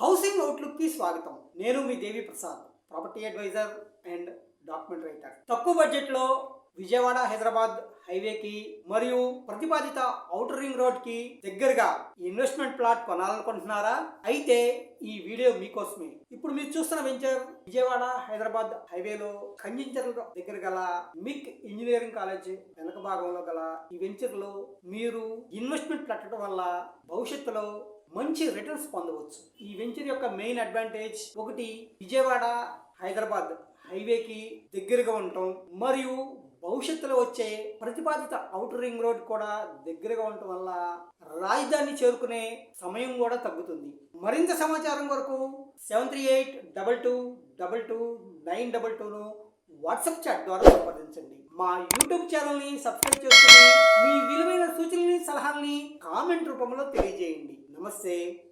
Housing అవుట్లుక్కి స్వాగతం. నేను మీ Devi Prasad property advisor and document writer. తక్కువ బడ్జెట్లో విజయవాడ హైదరాబాద్ హైవేకి మరియు ప్రతిపాదిత ఔటర్ రింగ్ రోడ్కి దగ్గరగా ఇన్వెస్ట్మెంట్ ప్లాట్ కొనాలనుకుంటున్నారా? అయితే ఈ వీడియో మీకోసమే. ఇప్పుడు మీరు చూస్తున్న వెంచర్ విజయవాడ హైదరాబాద్ హైవేలో కంజించర్ దగ్గర గల మిక్ ఇంజనీరింగ్ కాలేజ్ వెనక భాగంలో గల ఈ వెంచర్లో మీరు ఇన్వెస్ట్మెంట్ పెట్టడం వల్ల భవిష్యత్తులో మంచి రిటర్న్స్ పొందవచ్చు. ఈ వెంచర్ యొక్క మెయిన్ అడ్వాంటేజ్ ఒకటి విజయవాడ హైదరాబాద్ హైవేకి దగ్గరగా ఉండటం మరియు భవిష్యత్తులో వచ్చే ప్రతిపాదిత అవుటర్ రింగ్ రోడ్ కూడా దగ్గరగా ఉండటం వల్ల రాజధాని చేరుకునే సమయం కూడా తగ్గుతుంది. మరింత సమాచారం కొరకు seven three eight double two double two nine double టూను WhatsApp chat ద్వారా సంప్రదించండి. మా యూట్యూబ్ ఛానల్ని సబ్స్క్రైబ్ చేసుకుని మీ విలువైన సూచనల్ని సలహాల్ని కామెంట్ రూపంలో తెలియజేయండి. Namaste.